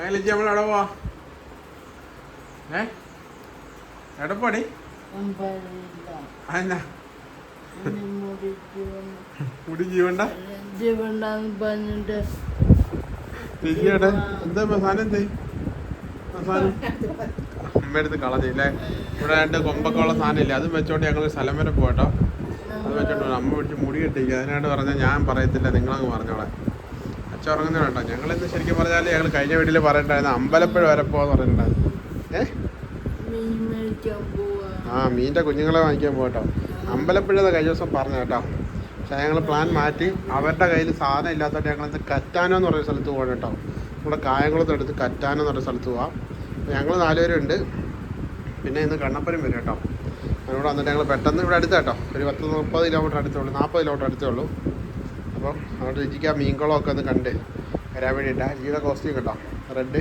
അങ്ങനെ നമ്മൾ എവിടെ പോവാ? ഏ? എവിടെ പോടി മുടി ജീവണ്ട? പറഞ്ഞിട്ട് കളഞ്ഞില്ലേ ഇവിടെ രണ്ട് കൊമ്പൊക്കെ ഉള്ള അതും വെച്ചോണ്ട് ഞങ്ങൾ സ്ഥലം വരെ പോട്ടോ അത് വെച്ചോണ്ട് അമ്മ പിടിച്ച് മുടി കെട്ടിക്കുക അതിനായിട്ട് പറഞ്ഞാൽ ഞാൻ പറയത്തില്ല. നിങ്ങളങ്ങ് പറഞ്ഞോളെ. അച്ഛൻ ഉറങ്ങുന്ന വേണ്ട ഞങ്ങൾ ഇന്ന് ശരിക്കും പറഞ്ഞാൽ ഞങ്ങൾ കഴിഞ്ഞ വീട്ടിൽ പറഞ്ഞിട്ടുണ്ടായിരുന്നു അമ്പലപ്പുഴ വരെ പോവാന്ന് പറഞ്ഞിട്ടുണ്ടായിരുന്നു. ഏഹ് ആ മീന്റെ കുഞ്ഞുങ്ങളെ വാങ്ങിക്കാൻ പോകട്ടോ അമ്പലപ്പുഴ കഴിഞ്ഞ ദിവസം പറഞ്ഞു കേട്ടോ. പക്ഷേ ഞങ്ങൾ പ്ലാൻ മാറ്റി അവരുടെ കയ്യിൽ സാധനം ഇല്ലാത്തതുകൊണ്ട് ഞങ്ങളിന്ന് കറ്റാനോ എന്ന് പറയുന്ന സ്ഥലത്ത് പോകണം കേട്ടോ. നമ്മുടെ കായംകുളത്ത് എടുത്ത് കറ്റാനോ എന്ന് പറയുന്ന സ്ഥലത്ത് പോവാം. ഞങ്ങൾ നാലുപേരുണ്ട് പിന്നെ ഇന്ന് കണ്ണപ്പനും വരും കേട്ടോ. അതിനോട് വന്നിട്ട് ഞങ്ങൾ പെട്ടെന്ന് ഇവിടെ അടുത്ത് കേട്ടോ. ഒരു പത്ത് മുപ്പത് കിലോമീറ്റർ അടുത്തേ ഉള്ളൂ നാൽപ്പത് കിലോമീറ്റർ അടുത്തേ ഉള്ളൂ. അപ്പം അവിടെ രുചിക്ക് ആ മീൻകുളമൊക്കെ ഒന്ന് കണ്ട് വരാൻ വേണ്ടിയിട്ടാണ് രുചിയുടെ കോസ്റ്റ്യൂം കേട്ടോ റെഡ്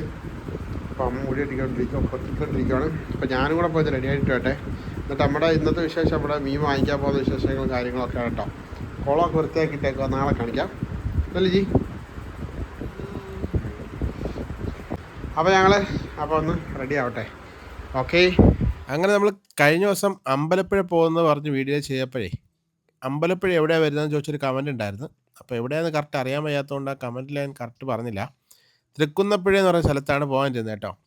അപ്പം അമ്മ മുടി ഇട്ടിക്കൊണ്ടിരിക്കും പൊട്ടിക്കൊണ്ടിരിക്കുകയാണ് അപ്പോൾ ഞാനും കൂടെ പോയത് റെഡി ആയിട്ട് വേട്ടെ എന്നിട്ട് നമ്മുടെ ഇന്നത്തെ വിശേഷം നമ്മുടെ മീൻ വാങ്ങിക്കാൻ പോകുന്ന വിശേഷങ്ങളും കാര്യങ്ങളൊക്കെ കേട്ടോ. കുളമൊക്കെ വൃത്തിയാക്കിയിട്ടേക്കോ നാളെ കാണിക്കാം. അല്ലേ ജി അപ്പോൾ ഞങ്ങൾ അപ്പോൾ ഒന്ന് റെഡി ആവട്ടെ. ഓക്കെ അങ്ങനെ നമ്മൾ കഴിഞ്ഞ ദിവസം അമ്പലപ്പുഴ പോകുന്നത് പറഞ്ഞ് വീഡിയോ ചെയ്തപ്പോഴേ അമ്പലപ്പുഴ എവിടെയാണ് വരുന്നതെന്ന് ചോദിച്ചൊരു കമന്റ് ഉണ്ടായിരുന്നു. അപ്പോൾ എവിടെയാണെന്ന് കറക്റ്റ് അറിയാൻ വയ്യാത്തതുകൊണ്ട് ആ കമന്റിൽ ഞാൻ കറക്റ്റ് പറഞ്ഞില്ല. തൃക്കുന്നപ്പുഴ എന്ന് പറയുന്ന സ്ഥലത്താണ് പോകാൻ ചെന്നത് കേട്ടോ.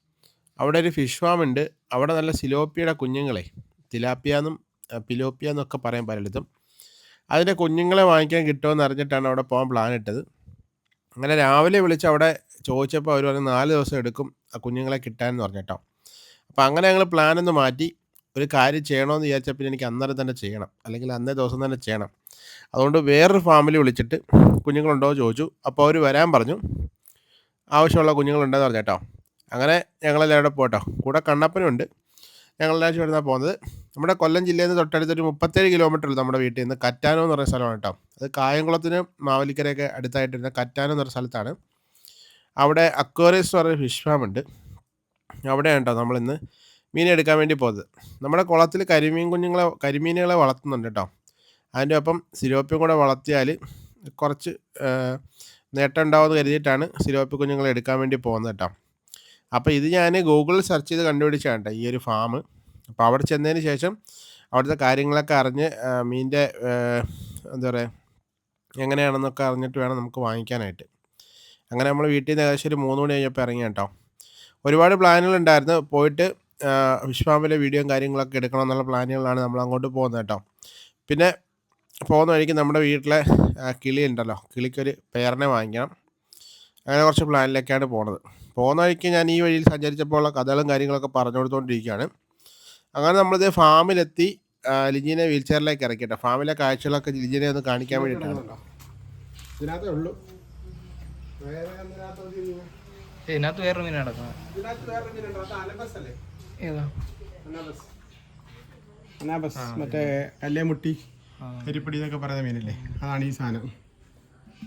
അവിടെ ഒരു ഫിഷ് ഫാം ഉണ്ട്. അവിടെ നല്ല സിലോപ്പിയുടെ കുഞ്ഞുങ്ങളെ തിലാപ്പിയ എന്നും പിലോപ്പിയ എന്നൊക്കെ പറയാൻ പലയിടത്തും അതിന്റെ കുഞ്ഞുങ്ങളെ വാങ്ങിക്കാൻ കിട്ടുമെന്ന് അറിഞ്ഞിട്ടാണ് അവിടെ പോകാൻ പ്ലാൻ ഇട്ടത്. അങ്ങനെ രാവിലെ വിളിച്ച് അവിടെ ചോദിച്ചപ്പോൾ അവർ പറഞ്ഞു നാല് ദിവസം എടുക്കും ആ കുഞ്ഞുങ്ങളെ കിട്ടാനെന്ന് പറഞ്ഞു കേട്ടോ. അപ്പോൾ അങ്ങനെ ഞങ്ങൾ പ്ലാനൊന്ന് മാറ്റി. ഒരു കാര്യം ചെയ്യണമെന്ന് വിചാരിച്ചാൽ പിന്നെ എനിക്ക് അന്നേരം തന്നെ ചെയ്യണം. അല്ലെങ്കിൽ അന്നേ ദിവസം തന്നെ ചെയ്യണം. അതുകൊണ്ട് വേറൊരു ഫാമിലി വിളിച്ചിട്ട് കുഞ്ഞുങ്ങളുണ്ടോ ചോദിച്ചു. അപ്പോൾ അവർ വരാൻ പറഞ്ഞു. ആവശ്യമുള്ള കുഞ്ഞുങ്ങളുണ്ടെന്ന് പറഞ്ഞു കേട്ടോ. അങ്ങനെ ഞങ്ങളെല്ലാവരും കൂടെ പോട്ടോ. കൂടെ കണ്ണപ്പനുണ്ട് ഞങ്ങളെല്ലാവരും ചേർന്നാണ് പോകുന്നത് നമ്മുടെ കൊല്ലം ജില്ലയിൽ നിന്ന് തൊട്ടടുത്തൊരു മുപ്പത്തേഴ് കിലോമീറ്റർ ഉള്ളു നമ്മുടെ വീട്ടിൽ നിന്ന്. കറ്റാനോ എന്ന് പറയുന്ന സ്ഥലമാണ് കേട്ടോ. അത് കായംകുളത്തിന് മാവലിക്കരയൊക്കെ അടുത്തായിട്ടിരുന്ന കറ്റാനോ എന്ന് പറയുന്ന സ്ഥലത്താണ്. അവിടെ അക്വേറിയസ് എന്ന് പറയുന്ന ഫിഷ് ഫാം ഉണ്ട്. അവിടെയാണ് കേട്ടോ നമ്മളിന്ന് മീൻ എടുക്കാൻ വേണ്ടി പോകുന്നത് നമ്മുടെ കുളത്തിൽ കരിമീൻ കുഞ്ഞുങ്ങളെ കരിമീനുകളെ വളർത്തുന്നുണ്ട് കേട്ടോ. അതിന്റെ ഒപ്പം സിലോപ്പിയും കൂടെ വളർത്തിയാൽ കുറച്ച് നേട്ടം ഉണ്ടാവുമെന്ന് കരുതിയിട്ടാണ് സിലോപ്പി കുഞ്ഞുങ്ങളെ എടുക്കാൻ വേണ്ടി പോകുന്നത് കേട്ടോ. അപ്പോൾ ഇത് ഞാൻ ഗൂഗിളിൽ സെർച്ച് ചെയ്ത് കണ്ടുപിടിച്ചാണ് കേട്ടോ ഈ ഒരു ഫാം. അപ്പോൾ അവിടെ ചെന്നതിന് ശേഷം അവിടുത്തെ കാര്യങ്ങളൊക്കെ അറിഞ്ഞ് മീന്റെ എന്താ പറയുക എങ്ങനെയാണെന്നൊക്കെ അറിഞ്ഞിട്ട് വേണം നമുക്ക് വാങ്ങിക്കാനായിട്ട്. അങ്ങനെ നമ്മൾ വീട്ടിൽ നിന്ന് ഏകദേശം ഒരു മൂന്ന് മണി കഴിഞ്ഞപ്പോൾ ഇറങ്ങി കേട്ടോ. ഒരുപാട് പ്ലാനുകൾ ഉണ്ടായിരുന്നു. പോയിട്ട് ഫാമിലെ വീഡിയോയും കാര്യങ്ങളൊക്കെ എടുക്കണം എന്നുള്ള പ്ലാനുകളാണ് നമ്മൾ അങ്ങോട്ട് പോകുന്നത് കേട്ടോ. പിന്നെ പോകുന്ന വഴിക്ക് നമ്മുടെ വീട്ടിലെ കിളി ഉണ്ടല്ലോ. കിളിക്കൊരു പേരനെ വാങ്ങിക്കണം. അങ്ങനെ കുറച്ച് പ്ലാനിലേക്കാണ് പോണത് പോകുന്ന വഴിക്ക് ഞാൻ ഈ വഴിയിൽ സഞ്ചരിച്ചപ്പോൾ ഉള്ള കഥകളും കാര്യങ്ങളൊക്കെ പറഞ്ഞു കൊടുത്തുകൊണ്ടിരിക്കുകയാണ് അങ്ങനെ നമ്മളിത് ഫാമിലെത്തി ലിജീനെ വീൽ ചെയറിലേക്ക് ഇറക്കി കേട്ടോ. ഫാമിലെ കാഴ്ചകളൊക്കെ ലിജിനെ ഒന്ന് കാണിക്കാൻ വേണ്ടിയിട്ടാണ് ഇതിനകത്തേ ഉള്ളൂ? ഇതിനകത്ത് വേറൊരു നടക്കുന്നത്? ഇതിനകത്ത് വേറെ മീനുണ്ടോ? അത് അലബസ് അല്ലേ ഏതാ? അനാബസ്. മറ്റേ കല്ലേമുട്ടി കരിപ്പടി എന്നൊക്കെ പറയുന്ന മീനല്ലേ? അതാണ് ഈ സാധനം.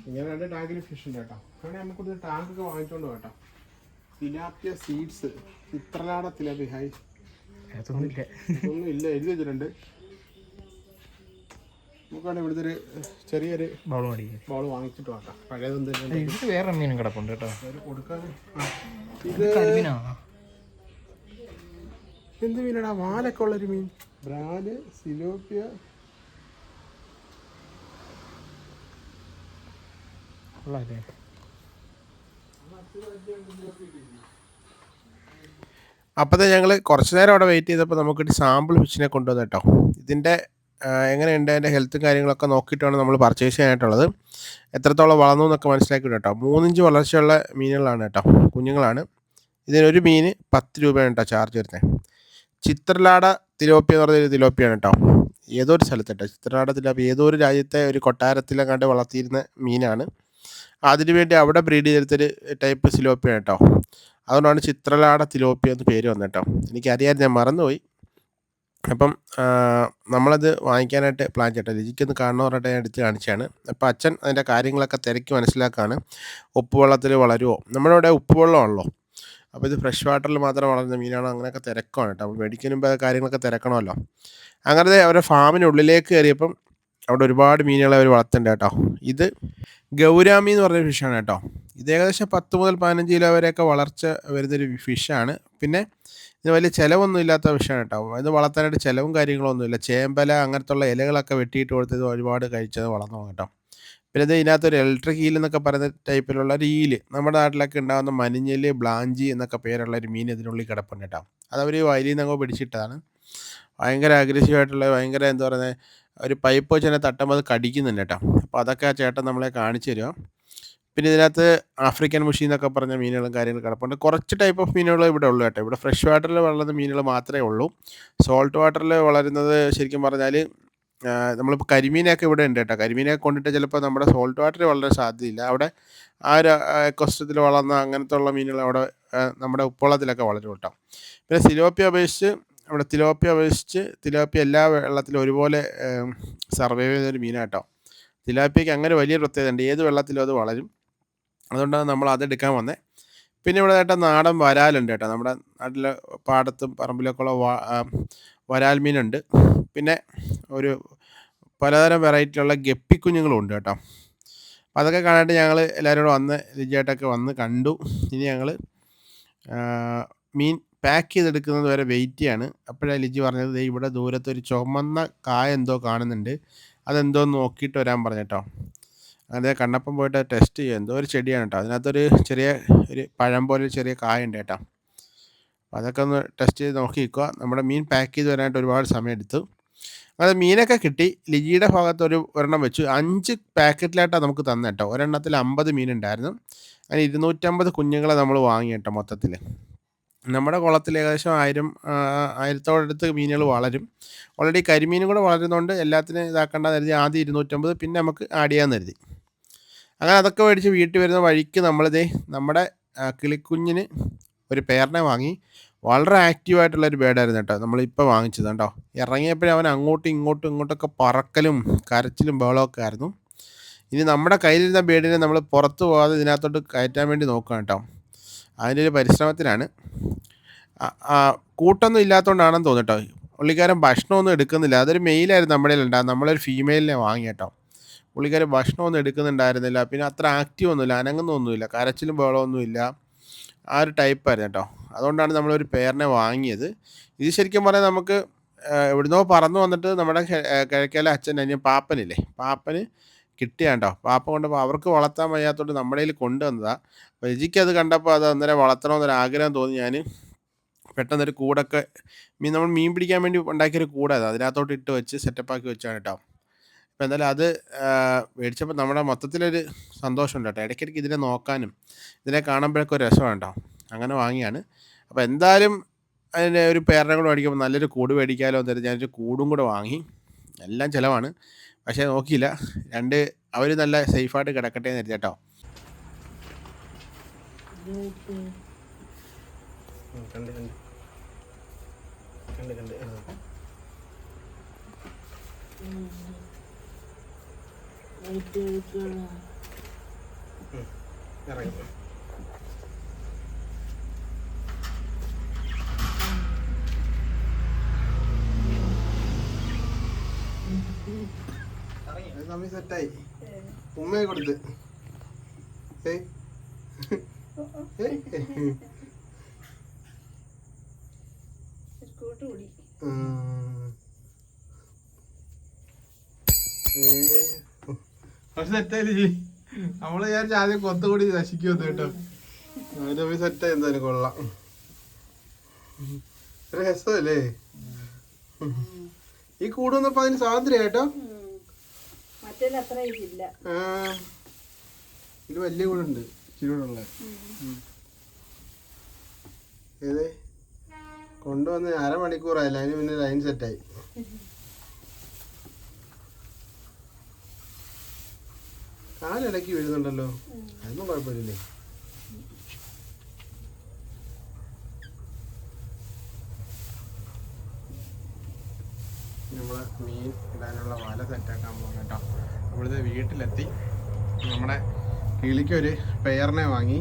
ഇങ്ങനെ രണ്ട് ടാങ്കിൽ ഫിഷ് ഉണ്ട് കേട്ടോ. അങ്ങനെ നമുക്ക് ടാങ്ക് ഒക്കെ വാങ്ങിച്ചോണ്ട് കേട്ടോ. തിലാപ്പിയ സീഡ്സ് ചിത്രലാട തിലാപ്പി ഹൈ. അതൊന്നുമില്ല. ഒന്നും ഇല്ല. എഴുതി വെച്ചിട്ടുണ്ട്. നമുക്കാണ് ഇവിടുത്തെ ഒരു ചെറിയൊരു ബോൾ മേടിക്കുക ബോൾ വാങ്ങിച്ചിട്ട് നോക്കാം പഴയതൊന്നും വേറെ മീനും കിടപ്പുണ്ട് കേട്ടോ. ഒരു കൊടുക്കാൻ ഇത് എന്ത് മീനാടാ? വാലൊക്കെ ഉള്ളൊരു മീൻ. ബ്രാൽ സിലോപ്പിയ ഉള്ളതല്ലേ അപ്പോഴത്തെ ഞങ്ങൾ കുറച്ച് നേരം അവിടെ വെയിറ്റ് ചെയ്തപ്പോൾ നമുക്കൊരു സാമ്പിൾ ഫിഷിനെ കൊണ്ടുവന്നു കേട്ടോ. ഇതിന്റെ എങ്ങനെയുണ്ട്? അതിന്റെ ഹെൽത്തും കാര്യങ്ങളൊക്കെ നോക്കിയിട്ടാണ് നമ്മൾ പർച്ചേസ് ചെയ്യാനായിട്ടുള്ളത്. എത്രത്തോളം വളർന്നു എന്നൊക്കെ മനസ്സിലാക്കി കേട്ടോ. മൂന്നിഞ്ച് വളർച്ചയുള്ള മീനുകളാണ് കേട്ടോ. കുഞ്ഞുങ്ങളാണ്. ഇതിനൊരു മീന് പത്ത് രൂപയാണ് കേട്ടോ ചാർജ് വരുന്നത് ചിത്രലാട തിലോപ്പി എന്ന് പറഞ്ഞൊരു തിലോപ്പിയാണ് കേട്ടോ ഏതോ ഒരു സ്ഥലത്ത് കേട്ടോ ചിത്രലാട തിലോപ്പി ഏതോ ഒരു രാജ്യത്തെ ഒരു കൊട്ടാരത്തിലെങ്ങാണ്ട് വളർത്തിയിരുന്ന മീനാണ്. അതിനുവേണ്ടി അവിടെ ബ്രീഡ് ചെയ്തെടുത്തൊരു ടൈപ്പ് സിലോപ്പിയാണ് കേട്ടോ അതുകൊണ്ടാണ് ചിത്രലാട തിലോപ്പി എന്ന് പേര് വന്നത് കേട്ടോ എനിക്കറിയാൻ ഞാൻ മറന്നുപോയി. അപ്പം നമ്മളത് വാങ്ങിക്കാനായിട്ട് പ്ലാൻ ചെയ്യട്ടെ. രുചിക്കൊന്ന് കാണണമെന്ന് പറഞ്ഞിട്ട് ഞാൻ എടുത്ത് കാണിച്ചാണ് അപ്പോൾ അച്ഛൻ അതിന്റെ കാര്യങ്ങളൊക്കെ തിരക്കി മനസ്സിലാക്കാണ്. ഉപ്പുവെള്ളത്തിൽ വളരുമോ നമ്മുടെ ഇവിടെ ഉപ്പുവെള്ളമാണല്ലോ. അപ്പോൾ ഇത് ഫ്രഷ് വാട്ടറിൽ മാത്രം വളരുന്ന മീനാണ്. അങ്ങനെയൊക്കെ തിരക്കാണ് കേട്ടോ. അപ്പോൾ മേടിക്കുന്നതിന് മുമ്പ് കാര്യങ്ങളൊക്കെ തിരക്കണമല്ലോ. അങ്ങനത്തെ അവരുടെ ഫാമിനുള്ളിലേക്ക് കയറിയപ്പം അവിടെ ഒരുപാട് മീനുകളെ അവർ വളർത്തുന്നുണ്ട് കേട്ടോ. ഇത് ഗൗരാമി എന്ന് പറഞ്ഞ ഫിഷാണ് കേട്ടോ. ഇത് ഏകദേശം പത്ത് മുതൽ പതിനഞ്ച് കിലോ വരെയൊക്കെ വളർച്ച വരുന്നൊരു ഫിഷാണ് പിന്നെ ഇത് വലിയ ചിലവൊന്നും ഇല്ലാത്ത ഫിഷാണ് കേട്ടോ. ഇത് വളർത്താനായിട്ട് ചിലവും കാര്യങ്ങളൊന്നുമില്ല ചേമ്പല അങ്ങനത്തെ ഉള്ള ഇലകളൊക്കെ വെട്ടിയിട്ട് കൊടുത്തത് ഒരുപാട് കഴിച്ചത് വളർന്നു കേട്ടോ. പിന്നെ ഇത് ഇതിനകത്തൊരു ഇലക്ട്രിക് ഹീൽ എന്നൊക്കെ പറയുന്ന ടൈപ്പിലുള്ള ഒരു ഈൽ നമ്മുടെ നാട്ടിലൊക്കെ ഉണ്ടാകുന്ന മനിഞ്ഞൽ ബ്ലാഞ്ചി എന്നൊക്കെ പേരുള്ള ഒരു മീൻ ഇതിനുള്ളിൽ കിടപ്പുണ്ട് അത് അതവർ വയലിൽ നിന്നങ്ങ് പിടിച്ചിട്ടതാണ്. ഭയങ്കര അഗ്രസീവായിട്ടുള്ള ഭയങ്കര എന്താ പറയുന്നത് ഒരു പൈപ്പ് വെച്ച് തന്നെ തട്ടുമ്പോൾ അത് കടിക്കുന്നുണ്ട് കേട്ടോ. അപ്പോൾ അതൊക്കെ ആ ചേട്ടൻ നമ്മളെ കാണിച്ചു തരുമോ പിന്നെ ഇതിനകത്ത് ആഫ്രിക്കൻ മുഷി എന്നൊക്കെ പറഞ്ഞ മീനുകളും കാര്യങ്ങളും കിടപ്പുണ്ട്. കുറച്ച് ടൈപ്പ് ഓഫ് മീനുകൾ ഇവിടെ ഉള്ളൂ കേട്ടോ. ഇവിടെ ഫ്രഷ് വാട്ടറിൽ വളരുന്ന മീനുകൾ മാത്രമേ ഉള്ളൂ. സോൾട്ട് വാട്ടറിൽ വളരുന്നത് ശരിക്കും പറഞ്ഞാൽ നമ്മളിപ്പോൾ കരിമീനൊക്കെ ഇവിടെ ഉണ്ട് കേട്ടോ. കരിമീനൊക്കെ കൊണ്ടിട്ട് ചിലപ്പോൾ നമ്മുടെ സോൾട്ട് വാട്ടറിൽ വളരെ സാധ്യതയില്ല. അവിടെ ആ ഒരു എക്കോസ്റ്റത്തിൽ വളർന്ന അങ്ങനത്തെ ഉള്ള മീനുകൾ അവിടെ നമ്മുടെ ഉപ്പുവെള്ളത്തിലൊക്കെ വളരും കേട്ടോ. പിന്നെ സിലോപ്പിയ അപേക്ഷിച്ച് നമ്മുടെ തിലോപ്പിയ അപേക്ഷിച്ച് തിലോപ്പിയ എല്ലാ വെള്ളത്തിലും ഒരുപോലെ സർവൈവ് ചെയ്യുന്നൊരു മീനാട്ടോ തിലാപ്പിയയ്ക്ക് അങ്ങനെ വലിയ പ്രത്യേകത ഉണ്ട്. ഏത് വെള്ളത്തിലും അത് വളരും. അതുകൊണ്ടാണ് നമ്മൾ അതെടുക്കാൻ വന്നത് പിന്നെ ഇവിടെ ഏട്ടാ നാടൻ വരാലുണ്ട് കേട്ടോ. നമ്മുടെ നാട്ടിലെ പാടത്തും പറമ്പിലൊക്കെ ഉള്ള വരാൽ മീനുണ്ട്. പിന്നെ ഒരു പലതരം വെറൈറ്റിയുള്ള ഗപ്പിക്കുഞ്ഞുങ്ങളും ഉണ്ട് കേട്ടോ. അപ്പോൾ അതൊക്കെ കാണാനായിട്ട് ഞങ്ങൾ എല്ലാവരും കൂടെ വന്ന് രുചിയായിട്ടൊക്കെ വന്ന് കണ്ടു. ഇനി ഞങ്ങൾ മീൻ പാക്ക് ചെയ്തെടുക്കുന്നത് വരെ വെയിറ്റ് ചെയ്യാണ്. അപ്പോഴാണ് ലിജി പറഞ്ഞത് ഇവിടെ ദൂരത്ത് ഒരു ചുമന്ന കായ എന്തോ കാണുന്നുണ്ട്. അതെന്തോ നോക്കിയിട്ട് വരാൻ പറഞ്ഞു കേട്ടോ. അങ്ങനെ കണ്ണപ്പം പോയിട്ട് ടെസ്റ്റ് ചെയ്യുക എന്തോ ഒരു ചെടിയാണ് കേട്ടോ. അതിനകത്തൊരു ചെറിയ ഒരു പഴം പോലെ ചെറിയ കായ ഉണ്ട് കേട്ടോ. അതൊക്കെ ഒന്ന് ടെസ്റ്റ് ചെയ്ത് നോക്കി നിൽക്കുക. നമ്മുടെ മീൻ പാക്ക് ചെയ്ത് വരാനായിട്ട് ഒരുപാട് സമയം എടുത്തു അത് മീനൊക്കെ കിട്ടി. ലിജിയുടെ ഭാഗത്ത് ഒരു ഒരെണ്ണം വെച്ചു. അഞ്ച് പാക്കറ്റിലായിട്ടാണ് നമുക്ക് തന്നെ കേട്ടോ ഒരെണ്ണത്തിൽ അമ്പത് മീനുണ്ടായിരുന്നു. അങ്ങനെ ഇരുന്നൂറ്റമ്പത് കുഞ്ഞുങ്ങളെ നമ്മൾ വാങ്ങി കേട്ടോ മൊത്തത്തിൽ നമ്മുടെ കുളത്തിൽ ഏകദേശം ആയിരം ആയിരത്തോടടുത്ത് മീനുകൾ വളരും. ഓൾറെഡി കരിമീനും കൂടെ വളരുന്നതുകൊണ്ട് എല്ലാത്തിനും ഇതാക്കേണ്ട കരുതി ആദ്യം ഇരുന്നൂറ്റമ്പത് പിന്നെ നമുക്ക് ആഡ് ചെയ്യാൻ കരുതി. അങ്ങനെ അതൊക്കെ മേടിച്ച് വീട്ടിൽ വരുന്ന വഴിക്ക് നമ്മളിതേ നമ്മുടെ കിളിക്കുഞ്ഞിന് ഒരു പേരനെ വാങ്ങി. വളരെ ആക്റ്റീവായിട്ടുള്ള ഒരു ബേഡായിരുന്നു കേട്ടോ. നമ്മളിപ്പോൾ വാങ്ങിച്ചത് കേട്ടോ. ഇറങ്ങിയപ്പോഴേ അവൻ അങ്ങോട്ടും ഇങ്ങോട്ടും ഇങ്ങോട്ടൊക്കെ പറക്കലും കരച്ചിലും ബഹളമൊക്കെ ആയിരുന്നു. ഇനി നമ്മുടെ കയ്യിലിരുന്ന ബേഡിനെ നമ്മൾ പുറത്ത് പോകാതെ ഇതിനകത്തോട്ട് കയറ്റാൻ വേണ്ടി നോക്കുക കേട്ടോ. അതിന്റെ ഒരു പരിശ്രമത്തിലാണ് കൂട്ടൊന്നും ഇല്ലാത്തതുകൊണ്ടാണെന്ന് തോന്നുന്നു കേട്ടോ. പുള്ളിക്കാരൻ ഭക്ഷണമൊന്നും എടുക്കുന്നില്ല. അതൊരു മെയിലായിരുന്നു നമ്മുടെ ഉണ്ടാകും നമ്മളൊരു ഫീമെയിലിനെ വാങ്ങി കേട്ടോ. പുള്ളിക്കാരൻ ഭക്ഷണമൊന്നും എടുക്കുന്നുണ്ടായിരുന്നില്ല. പിന്നെ അത്ര ആക്റ്റീവ് ഒന്നുമില്ല. അനങ്ങുന്നൊന്നുമില്ല. കരച്ചിലും ബഹളമൊന്നുമില്ല. ആ ഒരു ടൈപ്പായിരുന്നു കേട്ടോ. അതുകൊണ്ടാണ് നമ്മളൊരു പേരിനെ വാങ്ങിയത്. ഇത് ശരിക്കും പറഞ്ഞാൽ നമുക്ക് എവിടുന്നോ പറന്നു വന്നിട്ട് നമ്മുടെ കിഴക്കേലെ അച്ഛൻ അനിയൻ പാപ്പനില്ലേ? പാപ്പന് കിട്ടിയാണ്ടോ? പാപ്പ കൊണ്ട് അവർക്ക് വളർത്താൻ വയ്യാത്തതുകൊണ്ട് നമ്മുടെ കയ്യിൽ കൊണ്ടുവന്നതാണ് അപ്പോൾ രജിക്ക് അത് കണ്ടപ്പോൾ അത് അന്നേരം വളർത്തണമെന്നൊരു ആഗ്രഹം തോന്നി ഞാൻ പെട്ടെന്നൊരു കൂടൊക്കെ മീൻ നമ്മൾ മീൻ പിടിക്കാൻ വേണ്ടി ഉണ്ടാക്കിയൊരു കൂടാണ് അതിനകത്തോട്ട് ഇട്ട് വെച്ച് സെറ്റപ്പാക്കി വെച്ചാണ് കേട്ടോ അപ്പോൾ എന്തായാലും അത് മേടിച്ചപ്പോൾ നമ്മുടെ മൊത്തത്തിലൊരു സന്തോഷമുണ്ട് കേട്ടോ ഇടയ്ക്കിടയ്ക്ക് ഇതിനെ നോക്കാനും ഇതിനെ കാണുമ്പോഴൊക്കെ ഒരു രസമാണ് കേട്ടോ അങ്ങനെ വാങ്ങിയാണ്. അപ്പോൾ എന്തായാലും അതിന്റെ ഒരു പേരനെ കൂടെ മേടിക്കുമ്പോൾ നല്ലൊരു കൂട് മേടിക്കാമല്ലോ എന്ന് വെച്ചാൽ ഞാനൊരു കൂടും കൂടെ വാങ്ങി. എല്ലാം ചിലവാണ്. പക്ഷേ നോക്കിയില്ല. രണ്ട് അവർ നല്ല സേഫായിട്ട് കിടക്കട്ടെ എന്ന് കേട്ടോ. ഇറങ്ങി സമയം സെറ്റായി. ഉമ്മയെ കൊടുത്ത്. ഏയ്. സെറ്റായില്ലേ? നമ്മൾ വിചാരിച്ച ആദ്യം കൊത്തുകൂടി നശിക്കുമെന്ന് കേട്ടോ. അവർ സെറ്റായി എന്തായാലും കൊള്ളാം. രസമല്ലേ? ഈ കൂടുന്നപ്പോ അതിന് സ്വാതന്ത്ര്യം കേട്ടോ. അത്ര ഇതില്ല. ആ, ഇത് വലിയ കൂടുണ്ട് ചൂടുള്ള ഏത്? കൊണ്ടുവന്ന് അരമണിക്കൂറായില്ല അതിന് പിന്നെ ലൈൻ സെറ്റായി. കാലിടയ്ക്ക് വീഴുന്നുണ്ടല്ലോ. അതൊന്നും കുഴപ്പമില്ലേ നമ്മളെ മീൻ ഇടാനുള്ള വല സെറ്റാക്കാൻ പോകുന്നത് കേട്ടോ. നമ്മളിത് വീട്ടിലെത്തി. നമ്മുടെ കിളിക്കൊരു പെയറിനെ വാങ്ങി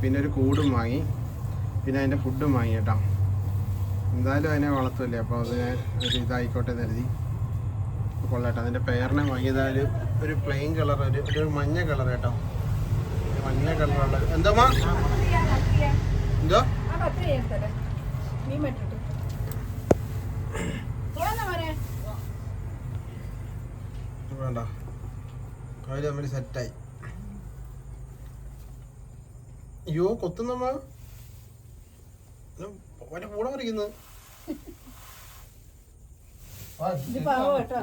പിന്നെ ഒരു കൂടും വാങ്ങി പിന്നെ അതിന്റെ ഫുഡും വാങ്ങി കേട്ടോ. എന്തായാലും അതിനെ വളർത്തുമല്ലേ അപ്പോൾ അതിനെ ഒരു ഇതായിക്കോട്ടെ കരുതി. കൊള്ളാട്ടോ. അതിന്റെ പെയറിനെ വാങ്ങിയതായാലും ഒരു പ്ലെയിൻ കളർ ഒരു ഒരു മഞ്ഞ കളർ കേട്ടോ. മഞ്ഞ കളറുള്ള എന്തോ എന്തോ ആ പത്ത് എടുത്തല്ലേ മീൻ പറ്റിട്ട് പോണെന്നാ മോനെ വേണ്ട. കാര്യം തമ്മിൽ സെറ്റായി. അയ്യോ കൊത്തുന്നമ്മ. അവന്റെ കൂടെ പറിക്കുന്നു ഇത് പാവം കേട്ടോ.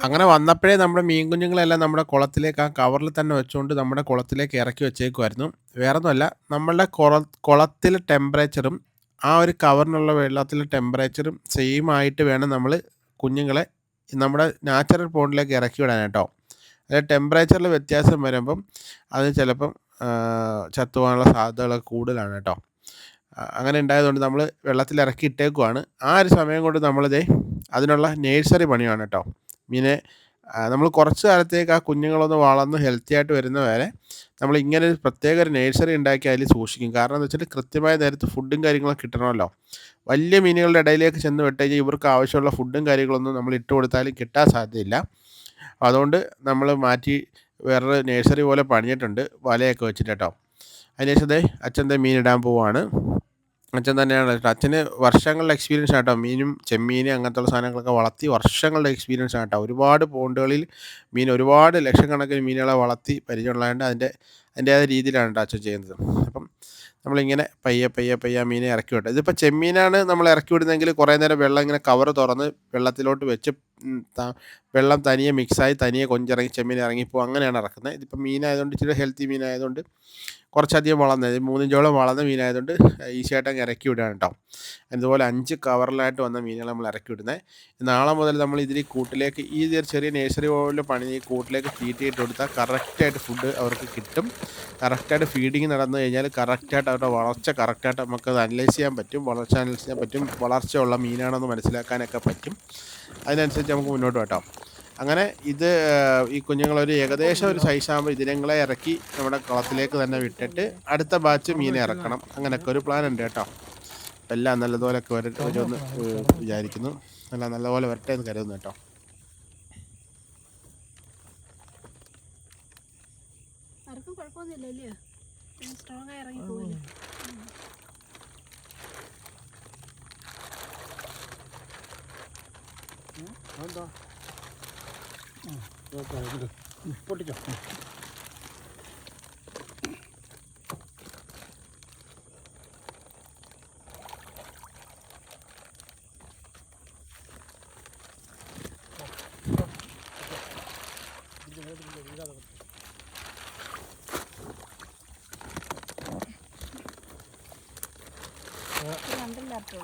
അങ്ങനെ വന്നപ്പോഴേ നമ്മുടെ മീൻ കുഞ്ഞുങ്ങളെല്ലാം നമ്മുടെ കുളത്തിലേക്ക് ആ കവറിൽ തന്നെ വെച്ചുകൊണ്ട് നമ്മുടെ കുളത്തിലേക്ക് ഇറക്കി വെച്ചേക്കുമായിരുന്നു വേറെ ഒന്നുമല്ല നമ്മളുടെ കുള കുളത്തിലെ ടെമ്പറേച്ചറും ആ ഒരു കവറിനുള്ള വെള്ളത്തിലെ ടെമ്പറേച്ചറും സെയിം ആയിട്ട് വേണം നമ്മൾ കുഞ്ഞുങ്ങളെ നമ്മുടെ നാച്ചുറൽ പോണ്ടിലേക്ക് ഇറക്കി വിടാൻ കേട്ടോ. അതായത് ടെമ്പറേച്ചറിൽ വ്യത്യാസം വരുമ്പം അത് ചിലപ്പം ചത്തുപോകാനുള്ള സാധ്യതകളൊക്കെ കൂടുതലാണ് കേട്ടോ. അങ്ങനെ ഉണ്ടായതുകൊണ്ട് നമ്മൾ വെള്ളത്തിൽ ഇറക്കി ഇട്ടേക്കുവാണ്. ആ ഒരു സമയം കൊണ്ട് നമ്മളിതേ അതിനുള്ള നേഴ്സറി പണിയാണ് കേട്ടോ. മീനെ നമ്മൾ കുറച്ച് കാലത്തേക്ക് ആ കുഞ്ഞുങ്ങളൊന്ന് വളർന്ന് ഹെൽത്തി ആയിട്ട് വരുന്ന വരെ നമ്മൾ ഇങ്ങനെ ഒരു പ്രത്യേക ഒരു നേഴ്സറി ഉണ്ടാക്കി അതിൽ സൂക്ഷിക്കും. കാരണം എന്ന് വെച്ചാൽ കൃത്യമായ നേരത്ത് ഫുഡും കാര്യങ്ങളൊക്കെ കിട്ടണമല്ലോ. വലിയ മീനുകളുടെ ഇടയിലേക്ക് ചെന്ന് വിട്ട് കഴിഞ്ഞാൽ ഇവർക്ക് ആവശ്യമുള്ള ഫുഡും കാര്യങ്ങളൊന്നും നമ്മൾ ഇട്ട് കൊടുത്താലും കിട്ടാൻ സാധ്യതയില്ല. അതുകൊണ്ട് നമ്മൾ മാറ്റി വേറൊരു നേഴ്സറി പോലെ പണിഞ്ഞിട്ടുണ്ട്. വലയൊക്കെ വെച്ചിട്ട് കേട്ടോ. അതിനുശേഷം അച്ഛന്റെ മീൻ ഇടാൻ പോവാണ്. അച്ഛൻ തന്നെയാണ്. അച്ഛന് വർഷങ്ങളുടെ എക്സ്പീരിയൻസ് ആട്ടോ. മീനും ചെമ്മീൻ അങ്ങനത്തെ സാധനങ്ങളൊക്കെ വളർത്തി വർഷങ്ങളുടെ എക്സ്പീരിയൻസ് ആട്ടോ. ഒരുപാട് പോണ്ടുകളിൽ മീൻ ഒരുപാട് ലക്ഷക്കണക്കിന് മീനുകളെ വളർത്തി പരിചയമുള്ളതുകൊണ്ട് അതിന്റെ അതിന്റേതായ രീതിയിലാണ് കേട്ടോ അച്ഛൻ ചെയ്യുന്നത്. അപ്പം നമ്മളിങ്ങനെ പയ്യെ പയ്യെ പയ്യെ മീനെ ഇറക്കി വിട്ടത് ഇതിപ്പോൾ ചെമ്മീനാണ് നമ്മൾ ഇറക്കി വിടുന്നതെങ്കിൽ കുറേ നേരം വെള്ളം ഇങ്ങനെ കവർ തുറന്ന് വെള്ളത്തിലോട്ട് വെച്ച് വെള്ളം തനിയെ മിക്സായി തനിയെ കൊഞ്ചിറങ്ങി ചെമ്മീൻ ഇറങ്ങിപ്പോൾ അങ്ങനെയാണ് ഇറക്കുന്നത്. ഇതിപ്പോൾ മീനായതുകൊണ്ട് ഇച്ചിരി ഹെൽത്തി മീനായതുകൊണ്ട് കുറച്ചധികം വളർന്ന മൂന്നിഞ്ചോളം വളർന്ന മീനായതുകൊണ്ട് ഈസിയായിട്ട് അങ്ങ് ഇറക്കി വിടുകയാണ് കേട്ടോ അതുപോലെ അഞ്ച് കവറിലായിട്ട് വന്ന മീനുകൾ നമ്മൾ ഇറക്കി വിടുന്നത് നാളെ മുതൽ നമ്മൾ ഇതിൽ കൂട്ടിലേക്ക് ഈ ചെറിയ നേഴ്സറി പോലെ പണി കൂട്ടിലേക്ക് തീറ്റ ഇട്ട് കൊടുത്താൽ കറക്റ്റായിട്ട് ഫുഡ് അവർക്ക് കിട്ടും. കറക്റ്റായിട്ട് ഫീഡിങ് നടന്നു കഴിഞ്ഞാൽ കറക്റ്റായിട്ട് അവരുടെ വളർച്ച കറക്റ്റായിട്ട് നമുക്കത് അനലൈസ് ചെയ്യാൻ പറ്റും. വളർച്ച അനലൈസ് ചെയ്യാൻ പറ്റും. വളർച്ചയുള്ള മീനാണെന്ന് മനസ്സിലാക്കാനൊക്കെ പറ്റും. അതിനനുസരിച്ച് നമുക്ക് മുന്നോട്ട് കേട്ടോ അങ്ങനെ ഇത് ഈ കുഞ്ഞുങ്ങളൊരു ഏകദേശം ഒരു സൈസാകുമ്പോൾ ഇതിനങ്ങളെ ഇറക്കി നമ്മുടെ കുളത്തിലേക്ക് തന്നെ വിട്ടിട്ട് അടുത്ത ബാച്ച് മീനെ ഇറക്കണം. അങ്ങനെയൊക്കെ ഒരു പ്ലാൻ ഉണ്ട് കേട്ടോ. എല്ലാം നല്ലതുപോലെയൊക്കെ വരട്ടെ വരുമെന്ന് ഏഹ്, വിചാരിക്കുന്നു. എല്ലാം നല്ലപോലെ വരട്ടെ എന്ന് കരുതുന്നു കേട്ടോ. ആർക്കും കുഴപ്പമൊന്നുമില്ല അല്ലയോ സ്ട്രോങ് ആയി ഇറങ്ങി പോകില്ല പൊട്ടിച്ചോ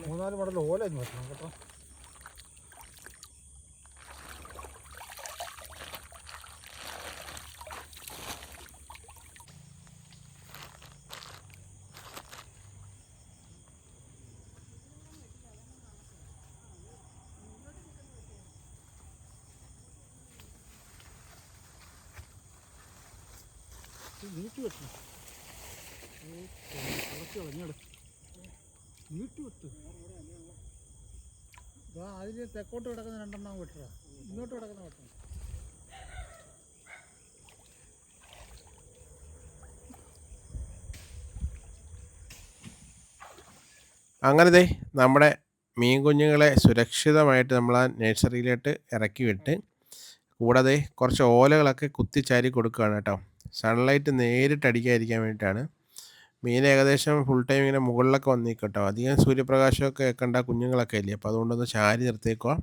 മൂന്നാൽ മടൽ ഓല ഇനി വെക്കണം കേട്ടോ. നീട്ടി വെക്കണം കുറച്ച് കളഞ്ഞാട് നീട്ടി വെട്ട് ഇതാ അതിൽ തെക്കോട്ട് കിടക്കുന്ന രണ്ടെണ്ണം വെട്ടുക ഇങ്ങോട്ട് കിടക്കുന്ന വെട്ടണം അങ്ങനെ ദേ നമ്മുടെ മീൻ കുഞ്ഞുങ്ങളെ സുരക്ഷിതമായിട്ട് നമ്മൾ ആ നഴ്സറിയിലോട്ട് ഇറക്കി വിട്ട് കൂടാതെ കുറച്ച് ഓലകളൊക്കെ കുത്തിച്ചാരി കൊടുക്കുകയാണ് കേട്ടോ. സൺലൈറ്റ് നേരിട്ട് അടിക്കാതിരിക്കാൻ വേണ്ടിയിട്ടാണ്. മീൻ ഏകദേശം ഫുൾ ടൈം ഇങ്ങനെ മുകളിലൊക്കെ വന്നിക്കട്ടോ കേട്ടോ അധികം സൂര്യപ്രകാശമൊക്കെ വെക്കേണ്ട കുഞ്ഞുങ്ങളൊക്കെ ഇല്ലേ? അപ്പോൾ അതുകൊണ്ടൊന്ന് ചാരി നിർത്തിക്കുക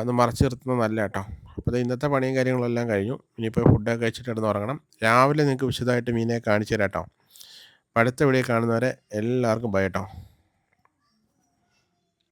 ഒന്ന് മറച്ച് നിർത്തുന്നത് നല്ല കേട്ടോ അപ്പോൾ ഇന്നത്തെ പണിയും കാര്യങ്ങളെല്ലാം കഴിഞ്ഞു. ഇനിയിപ്പോൾ ഫുഡൊക്കെ കഴിച്ചിട്ട് കിടന്ന് ഉറങ്ങണം. രാവിലെ നിങ്ങൾക്ക് വിശദമായിട്ട് മീനെ കാണിച്ചു തരാം കേട്ടോ അടുത്ത വീഡിയോ കാണുന്നവരെ എല്ലാവർക്കും ബൈ കേട്ടോ